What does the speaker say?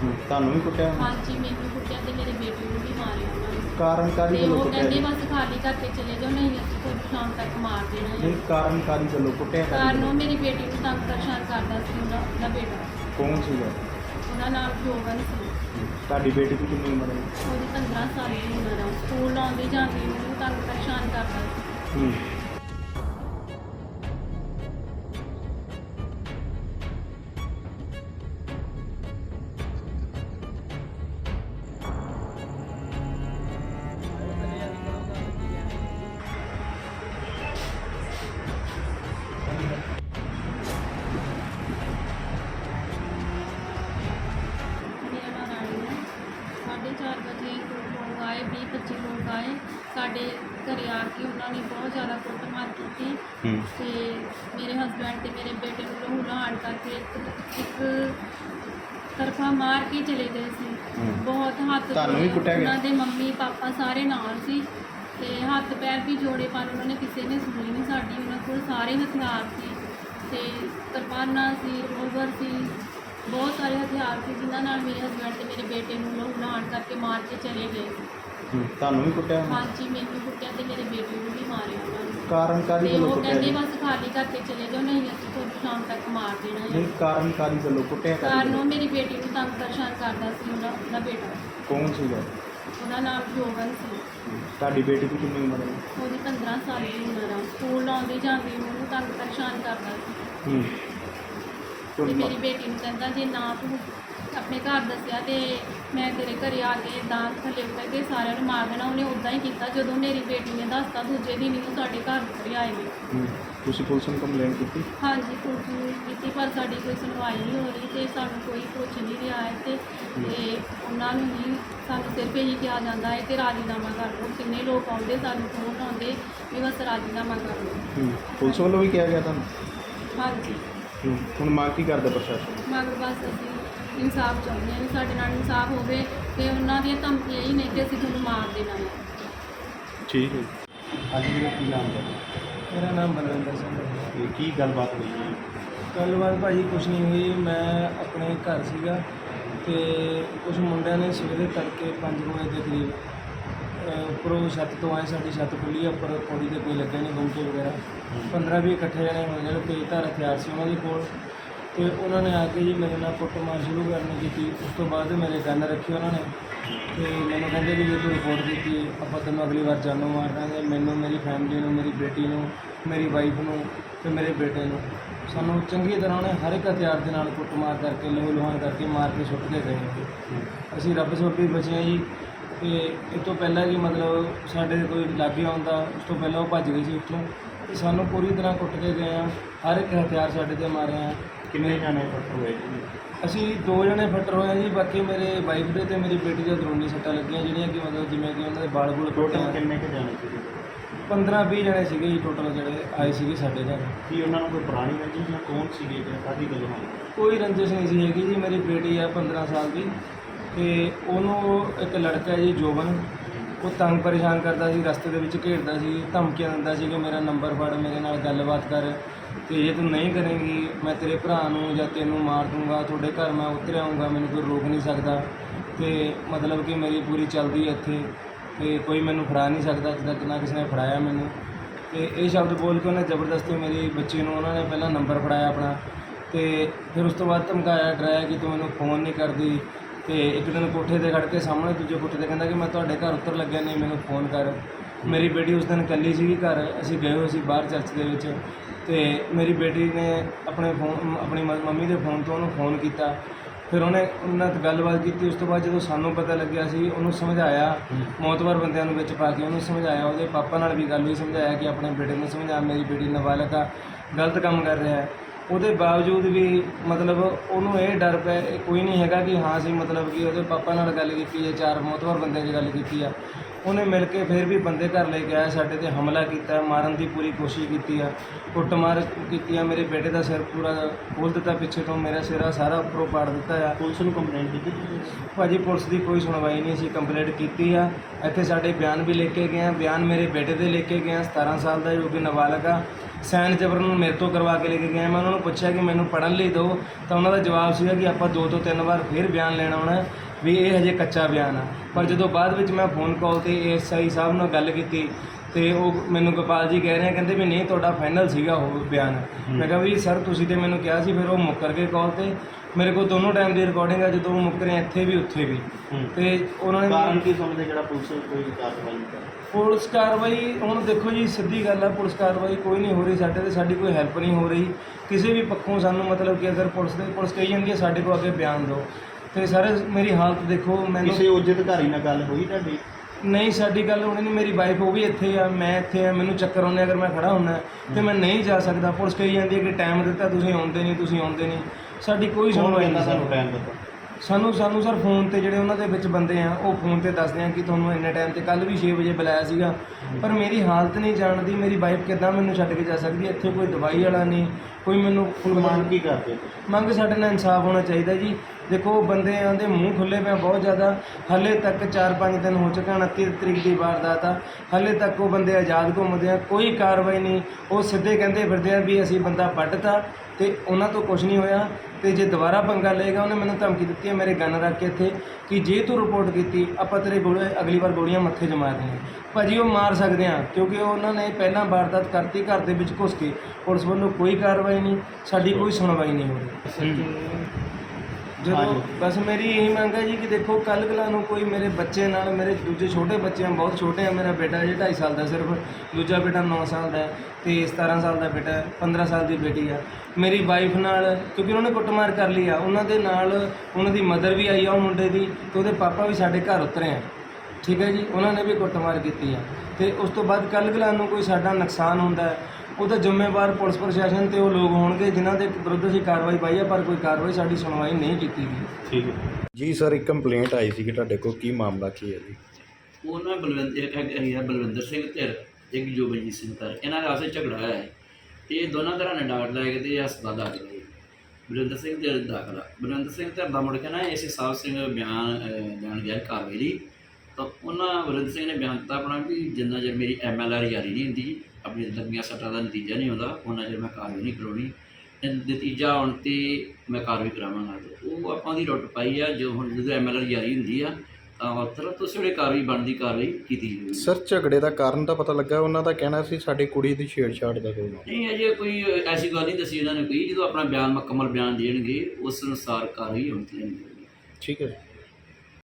ਤੁਹਾਨੂੰ ਵੀ ਕੁੱਟਿਆ? ਹਾਂਜੀ ਮੈਨੂੰ ਕੁੱਟਿਆ ਤੇ ਮੇਰੇ ਬੇਟੇ ਨੂੰ ਵੀ ਮਾਰਿਆ ਉਹਨਾਂ ਨੇ। ਕਾਰਨ ਕਾਰੀ ਤੇ ਵੱਲੋਂ ਉਹ ਕੁੱਟਿਆ ਕਹਿੰਦੇ ਜੀ? ਬਸ ਖਾਲੀ ਕਰਕੇ ਚਲੇ ਜਾਓ ਨਹੀਂ ਅਸੀਂ ਤੁਹਾਨੂੰ ਸ਼ਾਮ ਤੱਕ ਮਾਰ ਦੇਣਾ ਹੈ। ਨਹੀਂ ਕਾਰਨ ਕਾਰੀ ਵੱਲੋਂ ਕੁੱਟਿਆ ਕਾਰਨ ਉਹ? ਮੇਰੀ ਬੇਟੀ ਨੂੰ ਤੰਗ ਪਰੇਸ਼ਾਨ ਕਰਦਾ ਸੀ ਉਹਦਾ ਉਹਦਾ ਬੇਟਾ। ਕੌਣ ਸੀਗਾ? ਉਹਦਾ ਨਾਮ ਜੋਗਨ ਸੀ। ਤੁਹਾਡੀ ਬੇਟੀ ਦੀ ਕਿੰਨੀ ਉਮਰ ਹੈ? ਉਹਦੀ 15 ਸਾਲ ਦੀ ਉਮਰ ਆ ਸਕੂਲ ਆਉਂਦੀ ਜਾਂਦੀ ਉਹਨੂੰ ਤੰਗ ਪਰੇਸ਼ਾਨ ਕਰਦਾ ਸੀ। ਹੂੰ। ਆਏ 20 25 ਲੋਕ ਆਏ ਸਾਡੇ ਘਰੇ ਆ ਕੇ ਉਹਨਾਂ ਨੇ ਬਹੁਤ ਜ਼ਿਆਦਾ ਕੁੱਟਮਾਰ ਕੀਤੀ। ਹੂੰ। ਤੇ ਮੇਰੇ ਹਸਬੰਡ ਤੇ ਮੇਰੇ ਬੇਟੇ ਨੂੰ ਲਹੂ ਲਹਾਣ ਕਰਕੇ ਇੱਕ ਇੱਕ ਤਰਫਾ ਮਾਰ ਕੇ ਚਲੇ ਗਏ ਸੀ। ਹੂੰ। ਬਹੁਤ ਹੱਥ ਤੁਹਾਨੂੰ ਵੀ ਜੋੜੇ, ਕੁੱਟਿਆ ਗਿਆ? ਉਹਨਾਂ ਦੇ ਮੰਮੀ ਪਾਪਾ ਸਾਰੇ ਨਾਲ ਸੀ। ਤੇ ਹੱਥ ਪੈਰ ਵੀ ਜੋੜੇ ਪਰ ਉਹਨਾਂ ਨੇ ਕਿਸੇ ਨੇ ਸੁਣੀ ਨਹੀਂ ਸਾਡੀ ਉਹਨਾਂ ਕੋਲ ਸਾਰੇ ਹਥਿਆਰ ਸੀ। ਤੇ ਕਿਰਪਾਨਾਂ ਸੀ ਰਿਵੋਲਵਰ ਸੀ ਬਹੁਤ ਸਾਰੇ ਹਥਿਆਰ ਸੀ ਜਿਨ੍ਹਾਂ ਨਾਲ ਮੇਰੇ ਹਸਬੰਡ ਤੇ ਮੇਰੇ ਬੇਟੇ ਨੂੰ ਲਹੂ ਲਹਾਣ ਕਰਕੇ ਮਾਰ ਕੇ ਚਲੇ ਗਏ। ਤੁਹਾਨੂੰ ਵੀ ਕੁੱਟਿਆ ਹਾਂਜੀ ਮੈਨੂੰ ਕੁੱਟਿਆ ਤੇ ਮੇਰੇ ਬੇਟੇ ਨੂੰ ਵੀ ਮਾਰਿਆ ਉਹਨਾਂ ਨੇ। ਕਾਰਨ ਕਾਰੀ ਤੇ ਵੱਲੋਂ ਉਹ ਕੁੱਟਿਆ ਕਹਿੰਦੇ ਜੀ? ਬਸ ਖਾਲੀ ਕਰਕੇ ਚਲੇ ਜਾਓ ਨਹੀਂ ਅਸੀਂ ਤੁਹਾਨੂੰ ਸ਼ਾਮ ਤੱਕ ਮਾਰ ਦੇਣਾ ਹੈ। ਨਹੀਂ ਕਾਰਨ ਕਾਰੀ ਵੱਲੋਂ ਕੁੱਟਿਆ ਕਾਹਦੇ ਕਾਰਨ ਉਹ? ਮੇਰੀ ਬੇਟੀ ਨੂੰ ਤੰਗ ਪਰੇਸ਼ਾਨ ਕਰਦਾ ਸੀ ਉਹਦਾ ਉਹਦਾ ਬੇਟਾ। ਕੌਣ ਸੀਗਾ? ਉਹਦਾ ਨਾਮ ਜੋਗਨ ਸੀ। ਤੁਹਾਡੀ ਬੇਟੀ ਦੀ ਕਿੰਨੀ ਉਮਰ ਹੈ? ਉਹਦੀ 15 ਸਾਲ ਦੀ ਉਮਰ ਆ। ਸਕੂਲ ਆਉਂਦੀ ਜਾਂਦੀ ਉਹਨੂੰ ਤੰਗ ਪਰੇਸ਼ਾਨ ਕਰਦਾ ਸੀ। ਹੂੰ। ਤੇ ਮੇਰੀ ਬੇਟੀ ਨੂੰ ਕਹਿੰਦਾ ਜੇ ਨਾ ਤੂੰ ਆਪਣੇ ਘਰ ਦੱਸਿਆ ਤੇ ਮੈਂ ਤੇਰੇ ਘਰੇ ਆ ਕੇ ਦਾਲ ਥੱਲੇ ਉੱਤਰ ਕੇ ਸਾਰਿਆਂ ਨੂੰ ਮਾਰ ਦੇਣਾ ਉਹਨੇ ਉਦਾਂ ਹੀ ਕੀਤਾ ਜਦੋਂ ਮੇਰੀ ਬੇਟੀ ਨੇ ਦੱਸਤਾ ਦੂਜੇ ਦਿਨ ਹੀ ਉਹ ਸਾਡੇ ਘਰ ਉੱਤਰ ਆਏ ਨੇ। ਹੂੰ, ਤੁਸੀਂ ਪੁਲਿਸ ਨੂੰ ਕੰਪਲੇਂਟ ਕੀਤੀ? ਹਾਂਜੀ ਪੁਲਿਸ ਨੂੰ ਕੀਤੀ ਪਰ ਸਾਡੀ ਕੋਈ ਸੁਣਵਾਈ ਨਹੀਂ ਹੋ ਰਹੀ ਤੇ ਸਾਨੂੰ ਕੋਈ ਪੁੱਛ ਨਹੀਂ ਰਿਹਾ ਹੈ ਤੇ ਤੇ ਉਹਨਾਂ ਨੂੰ ਵੀ ਸਾਨੂੰ ਸਿਰਫ ਇਹੀ ਕਿਹਾ ਜਾਂਦਾ ਹੈ ਕਿ ਰਾਜੀਨਾਮਾ ਕਰ ਲਓ। ਕਿੰਨੇ ਲੋਕ ਆਉਂਦੇ ਸਾਨੂੰ ਫੋਨ ਆਉਂਦੇ ਵੀ ਬਸ ਰਾਜੀਨਾਮਾ ਕਰ ਲਓ। ਹੂੰ, ਪੁਲਿਸ ਵੱਲੋਂ ਵੀ ਕਿਹਾ ਗਿਆ ਤੁਹਾਨੂੰ? ਹਾਂਜੀ। ਹੂੰ, ਹੁਣ ਮੰਗ ਕੀ ਕਰਦਾ ਪ੍ਰਸ਼ਾਸਨ? ਮਗਰ ਬਸ ਅਸੀਂ ਇਨਸਾਫ ਚਾਹੁੰਦੇ ਹਾਂ ਵੀ ਸਾਡੇ ਨਾਲ ਇਨਸਾਫ ਹੋਵੇ ਤੇ ਉਹਨਾਂ ਦੀਆਂ ਧਮਕੀਆਂ ਹੀ ਨੇ ਕਿ ਅਸੀਂ ਤੁਹਾਨੂੰ ਮਾਰ ਦੇਣਾ ਹੈ ਠੀਕ ਹੈ ਅੱਜ ਮੇਰਾ ਕੀ ਨਾਮ ਹੈ ਮੇਰਾ ਨਾਮ ਬਲਵਿੰਦਰ ਸਿੰਘ ਹੈ। ਤੇ ਕੀ ਗੱਲਬਾਤ ਹੋਈ ਹੈ ਗੱਲਬਾਤ ਭਾਜੀ ਕੁਛ ਨਹੀਂ ਹੋਈ ਮੈਂ ਆਪਣੇ ਘਰ ਸੀਗਾ ਤੇ ਕੁਝ ਮੁੰਡਿਆਂ ਨੇ ਸਵੇਰੇ ਤੜਕੇ 5 ਵਜੇ ਦੇ ਕਰੀਬ ਉੱਪਰੋਂ ਛੱਤ ਤੋਂ ਆਏ, ਸਾਡੀ ਛੱਤ ਖੁੱਲੀ ਆ, ਉੱਪਰ ਪੌੜੀ ਤੇ ਕੋਈ ਲੱਗਿਆ ਨਹੀਂ ਗੁੰਮਟੇ ਵਗੈਰਾ। 15 20 ਇਕੱਠੇ ਜਣੇ ਹੋਏ ਜਿਹੜੇ ਤੇਜ਼ ਧਾਰ ਹਥਿਆਰ ਸੀ ਉਹਨਾਂ ਦੇ ਕੋਲ। ਤੇ ਉਹਨਾਂ ਨੇ ਆ ਕੇ ਜੀ ਮੇਰੇ ਨਾਲ ਕੁੱਟਮਾਰ ਸ਼ੁਰੂ ਕਰਨੀ ਕੀਤੀ। ਉਸ ਤੋਂ ਬਾਅਦ ਮੇਰੇ ਗਨ ਰੱਖੀ ਉਹਨਾਂ ਨੇ। ਤੇ ਮੈਨੂੰ ਕਹਿੰਦੇ ਵੀ ਜੇ ਤੂੰ ਰਿਪੋਰਟ ਕੀਤੀ, ਆਪਾਂ ਤੈਨੂੰ ਅਗਲੀ ਵਾਰ ਜਾਨੋਂ ਮਾਰ ਦਾਂਗੇ। ਮੈਨੂੰ, ਮੇਰੀ ਫੈਮਿਲੀ ਨੂੰ, ਮੇਰੀ ਬੇਟੀ ਨੂੰ, ਮੇਰੀ ਵਾਈਫ ਨੂੰ ਤੇ ਮੇਰੇ ਬੇਟੇ ਨੂੰ। ਸਾਨੂੰ ਚੰਗੀ ਤਰ੍ਹਾਂ ਉਹਨੇ ਹਰ ਇੱਕ ਹਥਿਆਰ ਦੇ ਨਾਲ ਕੁੱਟਮਾਰ ਕਰਕੇ ਲਹੂ ਲੁਹਾਨ ਕਰਕੇ ਮਾਰ ਕੇ ਸੁੱਟ ਕੇ ਗਏ। ਅਸੀਂ ਰੱਬ ਸੋਪੀ ਬਚੇ ਜੀ। ਤੇ ਇਹ ਤੋਂ ਪਹਿਲਾਂ ਕਿ ਮਤਲਬ ਸਾਡੇ ਕੋਈ ਲਾਗੇ ਆਉਂਦਾ ਉਸ ਤੋਂ ਪਹਿਲਾਂ ਉਹ ਭੱਜ ਗਏ ਸੀ ਉੱਥੋਂ। ਤੇ ਸਾਨੂੰ ਪੂਰੀ ਤਰ੍ਹਾਂ ਕੁੱਟ ਕੇ ਗਏ ਆ। ਹਰ ਇੱਕ ਹਥਿਆਰ ਸਾਡੇ ਤੇ ਮਾਰੇ ਆ ਕਿੰਨੇ ਜਾਣੇ ਫੱਟ ਹੋਏ ਜੀ? ਅਸੀਂ ਦੋ ਜਣੇ ਫੱਟਰ ਹੋਏ ਆ ਜੀ ਬਾਕੀ ਮੇਰੇ ਵਾਈਫ ਦੇ ਤੇ ਮੇਰੀ ਬੇਟੀ ਦੇ ਦਰੂਨੀ ਸੱਟਾਂ ਲੱਗੀਆਂ ਜਿਹੜੀਆਂ ਕਿ ਮਤਲਬ ਜਿਵੇਂ ਕਿ ਉਹਨਾਂ ਦੇ ਬਾਲ ਬੁਲ ਟੋਟਲ ਕਿੰਨੇ ਕੁ ਜਾਣੇ ਸੀਗੇ 15 20 ਜਣੇ ਸੀਗੇ ਜੀ ਟੋਟਲ ਜਿਹੜੇ ਆਏ ਸੀਗੇ ਸਾਡੇ ਘਰ। ਕੀ ਉਹਨਾਂ ਨੂੰ ਕੋਈ ਪੁਰਾਣੀ ਰੰਜਿਸ਼ ਜਾਂ ਕੌਣ ਸੀਗੇ ਜਾਂ ਕਾਦੀ ਗੱਲੋਂ ਹੋਈ ਕੋਈ ਰੰਜਿਸ਼ ਨਹੀਂ ਸੀ ਹੈਗੀ ਜੀ ਮੇਰੀ ਬੇਟੀ ਆ 15 ਸਾਲ ਦੀ। ਤੇ ਉਹਨੂੰ ਇੱਕ ਲੜਕਾ ਜੀ, ਜੋਬਨ, ਉਹ ਤੰਗ ਪਰੇਸ਼ਾਨ ਕਰਦਾ ਸੀ, ਰਸਤੇ ਦੇ ਵਿੱਚ ਘੇਰਦਾ ਸੀ, ਧਮਕੀਆਂ ਦਿੰਦਾ ਸੀ ਕਿ ਮੇਰਾ ਨੰਬਰ ਫੜ, ਮੇਰੇ ਨਾਲ ਗੱਲਬਾਤ ਕਰ, ਤੇ ਜੇ ਤੂੰ ਨਹੀਂ ਕਰੇਂਗੀ, ਮੈਂ ਤੇਰੇ ਭਰਾ ਨੂੰ ਜਾਂ ਤੈਨੂੰ ਮਾਰ ਦੂੰਗਾ, ਤੁਹਾਡੇ ਘਰ ਮੈਂ ਉਤਰ ਆਊਂਗਾ ਮੈਨੂੰ ਕੋਈ ਰੋਕ ਨਹੀਂ ਸਕਦਾ। ਤੇ ਮਤਲਬ ਕਿ ਮੇਰੀ ਪੂਰੀ ਚੱਲਦੀ ਹੈ ਇੱਥੇ, ਤੇ ਕੋਈ ਮੈਨੂੰ ਫੜਾ ਨਹੀਂ ਸਕਦਾ ਅੱਜ ਕਿੰਨਾ ਕਿਸੇ ਨੇ ਫੜਾਇਆ ਮੈਨੂੰ। ਤੇ ਇਹ ਸ਼ਬਦ ਬੋਲ ਕੇ ਉਹਨੇ ਜ਼ਬਰਦਸਤੀ ਮੇਰੀ ਬੱਚੀ ਨੂੰ, ਉਹਨਾਂ ਨੇ ਪਹਿਲਾਂ ਨੰਬਰ ਫੜਾਇਆ ਆਪਣਾ। ਤੇ ਫਿਰ ਉਸ ਤੋਂ ਬਾਅਦ ਧਮਕਾਇਆ, ਡਰਾਇਆ ਕਿ ਤੂੰ ਮੈਨੂੰ ਫੋਨ ਨਹੀਂ ਕਰਦੀ। ਤੇ ਇੱਕ ਦਿਨ ਕੋਠੇ ਤੇ ਖੜ ਕੇ ਸਾਹਮਣੇ ਦੂਜੇ ਕੋਠੇ ਤੇ ਕਹਿੰਦਾ ਕਿ ਮੈਂ ਤੁਹਾਡੇ ਘਰ ਉੱਤਰ ਲੱਗਿਆ ਨਹੀਂ ਮੈਨੂੰ ਫੋਨ ਕਰ। ਮੇਰੀ ਬੇਟੀ ਉਸ ਦਿਨ ਇਕੱਲੀ ਸੀਗੀ ਘਰ ਅਸੀਂ ਗਏ ਹੋਏ ਸੀ ਬਾਹਰ ਚਰਚ ਦੇ ਵਿੱਚ। ਤੇ ਮੇਰੀ ਬੇਟੀ ਨੇ ਆਪਣੇ ਫੋਨ ਆਪਣੀ ਮੰਮੀ ਦੇ ਫੋਨ ਤੋਂ ਉਹਨੂੰ ਫੋਨ ਕੀਤਾ। ਫਿਰ ਉਹਨੇ ਉਹਨਾਂ ਨਾਲ ਗੱਲਬਾਤ ਕੀਤੀ ਉਸ ਤੋਂ ਬਾਅਦ ਜਦੋਂ ਸਾਨੂੰ ਪਤਾ ਲੱਗਿਆ ਸੀ ਉਹਨੂੰ ਸਮਝਾਇਆ। ਮੌਤਵਰ ਬੰਦਿਆਂ ਨੂੰ ਵਿੱਚ ਪਾ ਕੇ ਉਹਨੂੰ ਸਮਝਾਇਆ। ਉਹਦੇ ਪਾਪਾ ਨਾਲ ਵੀ ਗੱਲ ਹੋਈ ਸਮਝਾਇਆ ਕਿ ਆਪਣੇ ਬੇਟੇ ਨੂੰ ਸਮਝਾ ਮੇਰੀ ਬੇਟੀ ਨਾਬਾਲਗ ਆ ਗਲਤ ਕੰਮ ਕਰ ਰਿਹਾ ਹੈ। ਉਹਦੇ ਬਾਵਜੂਦ ਵੀ ਮਤਲਬ ਉਹਨੂੰ ਇਹ ਡਰ ਪਿਆ ਇਹ ਕੋਈ ਨਹੀਂ ਹੈਗਾ ਕਿ ਹਾਂ ਅਸੀਂ ਮਤਲਬ ਕਿ ਉਹਦੇ ਪਾਪਾ ਨਾਲ ਗੱਲ ਕੀਤੀ ਹੈ, ਚਾਰ ਮੌਤਵਰ ਬੰਦਿਆਂ 'ਚ ਗੱਲ ਕੀਤੀ ਆ। ਉਹਨੇ ਮਿਲ ਕੇ ਫਿਰ ਵੀ ਬੰਦੇ ਘਰ ਲੈ ਕੇ ਆਇਆ ਸਾਡੇ ਤੇ ਹਮਲਾ ਕੀਤਾ ਮਾਰਨ ਦੀ ਪੂਰੀ ਕੋਸ਼ਿਸ਼ ਕੀਤੀ ਆ ਕੁੱਟਮਾਰ ਕੀਤੀ ਆ ਮੇਰੇ ਬੇਟੇ ਦਾ ਸਿਰ ਪੂਰਾ ਖੋਲ ਦਿੱਤਾ ਪਿੱਛੇ ਤੋਂ ਮੇਰਾ ਸਿਰਾ ਸਾਰਾ ਉੱਪਰੋਂ ਪਾੜ ਦਿੱਤਾ ਆ ਪੁਲਿਸ ਨੂੰ ਕੰਪਲੇਂਟ ਕੀਤੀ? ਭਾਜੀ ਪੁਲਿਸ ਦੀ ਕੋਈ ਸੁਣਵਾਈ ਨਹੀਂ ਸੀ ਕੰਪਲੇਂਟ ਕੀਤੀ ਆ ਇੱਥੇ ਸਾਡੇ ਬਿਆਨ ਵੀ ਲਿਖ ਕੇ ਗਏ ਆ ਬਿਆਨ ਮੇਰੇ ਬੇਟੇ ਦੇ ਲਿਖ ਕੇ ਗਏ ਆ 17 ਸਾਲ ਦਾ ਜੋ ਕਿ ਨਾਬਾਲਗ ਆ ਸੈਨ ਜਬਰਨ ਨੂੰ ਮੇਰੇ ਤੋਂ ਕਰਵਾ ਕੇ ਲੈ ਕੇ ਗਏ ਆ। ਮੈਂ ਉਹਨਾਂ ਨੂੰ ਪੁੱਛਿਆ ਕਿ ਮੈਨੂੰ ਪੜ੍ਹਨ ਲਈ ਦਿਓ ਤਾਂ ਉਹਨਾਂ ਦਾ ਜਵਾਬ ਸੀਗਾ ਕਿ ਆਪਾਂ ਦੋ ਤੋਂ ਤਿੰਨ ਵਾਰ ਫਿਰ ਬਿਆਨ ਲੈਣਾ ਆਉਣਾ ਹੈ ਵੀ ਇਹ ਹਜੇ ਕੱਚਾ ਬਿਆਨ ਆ। ਪਰ ਜਦੋਂ ਬਾਅਦ ਵਿੱਚ ਮੈਂ ਫੋਨ ਕਾਲ ਤੇ ਐਸਆਈ ਸਾਹਿਬ ਨਾਲ ਗੱਲ ਕੀਤੀ ਤੇ ਉਹ ਮੈਨੂੰ ਗੋਪਾਲ ਜੀ ਕਹਿ ਰਹੇ ਆ ਕਹਿੰਦੇ ਵੀ ਨਹੀਂ ਤੁਹਾਡਾ ਫਾਈਨਲ ਸੀਗਾ ਉਹ ਬਿਆਨ। ਮੈਂ ਕਿਹਾ ਵੀ ਸਰ ਤੁਸੀਂ ਤੇ ਮੈਨੂੰ ਕਿਹਾ ਸੀ ਫਿਰ ਉਹ ਮੁੱਕਰ ਗਏ ਕਾਲ ਤੇ। ਮੇਰੇ ਕੋਲ ਦੋਨੋਂ ਟਾਈਮ ਦੀ ਰਿਕਾਰਡਿੰਗ ਆ ਜਦੋਂ ਉਹ ਮੁੱਕਰੇ ਇੱਥੇ ਵੀ ਉੱਥੇ ਵੀ। ਤੇ ਉਹਨਾਂ ਨੇ ਕਾਰਨ ਕੀ ਸਮਝਦੇ ਜਿਹੜਾ ਪੁਲਿਸ ਕੋਈ ਕਾਰਵਾਈ ਨਹੀਂ ਕਰ ਰਹੀ? ਪੁਲਿਸ ਕਾਰਵਾਈ ਹੁਣ ਦੇਖੋ ਜੀ ਸਿੱਧੀ ਗੱਲ ਆ ਪੁਲਿਸ ਕਾਰਵਾਈ ਕੋਈ ਨਹੀਂ ਹੋ ਰਹੀ ਸਾਡੇ ਤੇ ਸਾਡੀ ਕੋਈ ਹੈਲਪ ਨਹੀਂ ਹੋ ਰਹੀ। ਕਿਸੇ ਵੀ ਪੱਖੋਂ ਸਾਨੂੰ ਮਤਲਬ ਕਿ ਅਗਰ ਪੁਲਿਸ ਦੇ ਪੁਲਿਸ ਕਹੀ ਜਾਂਦੀ ਹੈ ਸਾਡੇ ਕੋਲ ਅੱਗੇ ਬਿਆਨ ਦਿਓ। ਤੇ ਸਾਰੇ ਮੇਰੀ ਹਾਲਤ ਦੇਖੋ ਮੈਨੂੰ ਕਿਸੇ ਉੱਚ ਅਧਿਕਾਰੀ ਨਾਲ ਗੱਲ ਹੋਈ ਤੁਹਾਡੀ? ਨਹੀਂ ਸਾਡੀ ਗੱਲ ਹੋਣੀ ਨਹੀਂ ਮੇਰੀ ਵਾਈਫ ਉਹ ਵੀ ਇੱਥੇ ਆ ਮੈਂ ਇੱਥੇ ਆ ਮੈਨੂੰ ਚੱਕਰ ਆਉਂਦੇ ਅਗਰ ਮੈਂ ਖੜਾ ਹੁੰਨਾ ਤੇ ਮੈਂ ਨਹੀਂ ਜਾ ਸਕਦਾ। ਪੁਲਿਸ ਕਹੀ ਜਾਂਦੀ ਹੈ ਕਿ ਟਾਈਮ ਦਿੱਤਾ ਤੁਸੀਂ ਆਉਂਦੇ ਨਹੀਂ ਤੁਸੀਂ ਆਉਂਦੇ ਨਹੀਂ। ਸਾਡੀ ਕੋਈ ਸੁਣਵਾਈ ਨਹੀਂ ਸਾਨੂੰ ਟਾਈਮ ਦਿੱਤਾ? ਸਾਨੂੰ ਸਾਨੂੰ ਸਰ ਫੋਨ ਤੇ ਜਿਹੜੇ ਉਹਨਾਂ ਦੇ ਵਿੱਚ ਬੰਦੇ ਆ ਉਹ ਫੋਨ ਤੇ ਦੱਸਦੇ ਆ ਕਿ ਤੁਹਾਨੂੰ ਇੰਨੇ ਟਾਈਮ ਤੇ ਕੱਲ ਵੀ 6 ਵਜੇ ਬੁਲਾਇਆ ਸੀਗਾ। ਪਰ ਮੇਰੀ ਹਾਲਤ ਨਹੀਂ ਜਾਣਦੀ ਮੇਰੀ ਵਾਈਫ ਕਿੱਦਾਂ ਮੈਨੂੰ ਛੱਡ ਕੇ ਜਾ ਸਕਦੀ ਹੈ? ਇੱਥੇ ਕੋਈ ਦਵਾਈ ਵਾਲਾ ਨਹੀਂ ਕੋਈ ਮੈਨੂੰ ਕੋਈ ਮੰਗ ਕੀ ਕਰਦੇ ਮੰਗ ਸਾਡੇ ਨਾਲ ਇਨਸਾਫ ਹੋਣਾ ਚਾਹੀਦਾ ਜੀ। ਦੇਖੋ ਬੰਦਿਆਂ ਦੇ ਮੂੰਹ ਖੁੱਲੇ ਪਏ ਬਹੁਤ ਜ਼ਿਆਦਾ। ਹਲੇ ਤੱਕ 4-5 ਦਿਨ ਹੋ ਚੁੱਕੇ ਹਨ 29 ਤਰੀਕ ਦੀ ਵਾਰਦਾਤ ਆ। ਹਲੇ ਤੱਕ ਉਹ ਬੰਦੇ ਆਜ਼ਾਦ ਘੁੰਮਦੇ ਆ ਕੋਈ ਕਾਰਵਾਈ ਨਹੀਂ। ਉਹ ਸਿੱਧੇ ਕਹਿੰਦੇ ਫਿਰਦੇ ਆ ਵੀ ਅਸੀਂ ਬੰਦਾ ਪੱਟਤਾ ਤੇ ਉਹਨਾਂ ਤੋਂ ਕੁਝ ਨਹੀਂ ਹੋਇਆ। ਤੇ ਜੇ ਦੁਬਾਰਾ ਪੰਗਾ ਲਏਗਾ ਉਹਨੇ ਮੈਨੂੰ ਧਮਕੀ ਦਿੱਤੀ ਹੈ ਮੇਰੇ ਗਨ ਰੱਖ ਕੇ ਇੱਥੇ ਕਿ ਜੇ ਤੂੰ ਰਿਪੋਰਟ ਕੀਤੀ ਆਪਾਂ ਤੇਰੇ ਗੋਲੇ ਅਗਲੀ ਵਾਰ ਗੋਲੀਆਂ ਮੱਥੇ ਮਾਰ ਦੇਣਗੇ ਭਾਜੀ ਉਹ ਮਾਰ ਸਕਦੇ ਆ ਕਿਉਂਕਿ ਉਹਨਾਂ ਨੇ ਪਹਿਲਾਂ ਵਾਰਦਾਤ ਕਰਤੀ ਘਰ ਦੇ ਵਿੱਚ ਘੁਸ ਕੇ। ਪੁਲਿਸ ਵੱਲੋਂ ਕੋਈ ਕਾਰਵਾਈ ਨਹੀਂ ਸਾਡੀ ਕੋਈ ਸੁਣਵਾਈ ਨਹੀਂ ਹੋ ਰਹੀ। ਜਦੋਂ। ਬਸ ਮੇਰੀ ਇਹੀ ਮੰਗ ਹੈ ਜੀ ਕਿ ਦੇਖੋ ਕੱਲ ਕਲਾ ਨੂੰ ਕੋਈ ਮੇਰੇ ਬੱਚੇ ਨਾਲ ਮੇਰੇ ਦੂਜੇ ਛੋਟੇ ਬੱਚੇ ਆ ਬਹੁਤ ਛੋਟੇ ਆ ਮੇਰਾ ਬੇਟਾ ਜੇ 2.5 ਸਾਲ ਦਾ ਸਿਰਫ ਦੂਜਾ ਬੇਟਾ 9 ਸਾਲ ਦਾ ਤੇ 17 ਸਾਲ ਦਾ ਬੇਟਾ ਹੈ, 15 ਸਾਲ ਦੀ ਬੇਟੀ ਆ। ਮੇਰੀ ਵਾਈਫ ਨਾਲ ਕਿਉਂਕਿ ਉਹਨਾਂ ਨੇ ਕੁੱਟਮਾਰ ਕਰ ਲਈ ਆ ਉਹਨਾਂ ਦੇ ਨਾਲ ਉਹਨਾਂ ਦੀ ਮਦਰ ਵੀ ਆਈ ਆ ਉਹ ਮੁੰਡੇ ਦੀ ਤੇ ਉਹਦੇ ਪਾਪਾ ਵੀ ਸਾਡੇ ਘਰ ਉਤਰੇ ਆ। ਠੀਕ ਹੈ ਜੀ ਉਹਨਾਂ ਨੇ ਵੀ ਕੁੱਟਮਾਰ ਕੀਤੀ ਆ। ਤੇ ਉਸ ਤੋਂ ਬਾਅਦ ਕੱਲ ਕਲਾ ਨੂੰ ਕੋਈ ਸਾਡਾ ਨੁਕਸਾਨ ਹੁੰਦਾ ਹੈ ਉਹਦਾ ਜ਼ਿੰਮੇਵਾਰ ਪੁਲਿਸ ਪ੍ਰਸ਼ਾਸਨ ਤੇ ਉਹ ਲੋਕ ਹੋਣਗੇ ਜਿਨ੍ਹਾਂ ਦੇ ਵਿਰੁੱਧ ਅਸੀਂ ਕਾਰਵਾਈ ਪਾਈ ਆ ਪਰ ਕੋਈ ਕਾਰਵਾਈ ਸਾਡੀ ਸੁਣਵਾਈ ਨਹੀਂ ਕੀਤੀ ਗਈ। ਠੀਕ ਹੈ। ਜੀ ਸਰ ਇੱਕ ਕੰਪਲੇਂਟ ਆਈ ਸੀ ਕਿ ਤੁਹਾਡੇ ਕੋਲ ਕੀ ਮਾਮਲਾ ਕੀ ਹੈ ਜੀ? ਉਹ ਨਾ ਬਲਵੰਤ ਇੱਕ ਹੈਗਾ ਹੈ ਬਲਵਿੰਦਰ ਸਿੰਘ ਧਿਰ ਇੱਕ ਜੋਬਨਜੀਤ ਸਿੰਘ ਧਿਰ। ਇਹਨਾਂ ਦਾ ਆਪਸੇ ਝਗੜਾ ਹੋਇਆ ਹੈ। ਤੇ ਇਹ ਦੋਨਾਂ ਤਰ੍ਹਾਂ ਨੇ ਡਾਕਟਰ ਲੈ ਕੇ ਤੇ ਹਸਪਤਾਲ ਦਾਖਲ ਹੋਏ। ਬਲਵਿੰਦਰ ਸਿੰਘ ਧਿਰ ਦਾਖਲਾ। ਬਲਵਿੰਦਰ ਸਿੰਘ ਧਿਰ ਦਾ ਮੁੜ ਕੇ ਨਾ ਇਸੇ ਸਾਹਿਬ ਸਿੰਘ ਬਿਆਨ ਅਹ, ਦੇਣ ਗਿਆ ਕਾਰਵਾਈ ਲਈ। ਤਾਂ ਉਹਨਾਂ ਬਲਵਿੰਦਰ ਸਿੰਘ ਨੇ ਬਿਆਨ ਦਿੱਤਾ ਆਪਣਾ ਵੀ ਜਿੰਨਾ ਚਿਰ ਮੇਰੀ ਐਮਐਲਆਰ ਜਾਰੀ ਨਹੀਂ ਹੁੰਦੀ ਆਪਣੀ ਲੱਗੀਆਂ ਸੱਟਾਂ ਦਾ ਨਤੀਜਾ ਨਹੀਂ ਆਉਂਦਾ ਉਹਨਾਂ ਚਿਰ ਮੈਂ ਕਾਰਵਾਈ ਨਹੀਂ ਕਰਾਉਣੀ। ਤੇ ਨਤੀਜਾ ਆਉਣ ਤੇ ਮੈਂ ਕਾਰਵਾਈ ਕਰਾਵਾਂਗਾ। ਤੇ ਉਹ ਆਪਾਂ ਦੀ ਰੁੱਟ ਪਾਈ ਆ ਜੋ ਹੁਣ ਜਦੋਂ ਐਮਐਲਆਰ ਜਾਰੀ ਹੁੰਦੀ ਆ ਤਾਂ ਉੱਥੇ ਤੁਸੀਂ ਜਿਹੜੇ ਕਾਰਵਾਈ ਬਣਦੀ ਕਾਰਵਾਈ ਕੀਤੀ ਜਾਊਗੀ। ਸਰ ਝਗੜੇ ਦਾ ਕਾਰਨ ਤਾਂ ਪਤਾ ਲੱਗਾ ਉਹਨਾਂ ਦਾ ਕਹਿਣਾ ਸੀ ਸਾਡੀ ਕੁੜੀ ਦੀ ਛੇੜਛਾੜ ਦਾ ਕੋਈ ਨਹੀਂ ਅਜੇ ਕੋਈ ਐਸੀ ਗੱਲ ਨਹੀਂ ਦੱਸੀ ਇਹਨਾਂ ਨੇ ਕੋਈ। ਜਦੋਂ ਆਪਣਾ ਬਿਆਨ ਮੁਕੰਮਲ ਬਿਆਨ ਦੇਣਗੇ ਉਸ ਅਨੁਸਾਰ ਕਾਰਵਾਈ ਹੋਣੀ ਚਾਹੀਦੀ ਹੈ। ਠੀਕ ਹੈ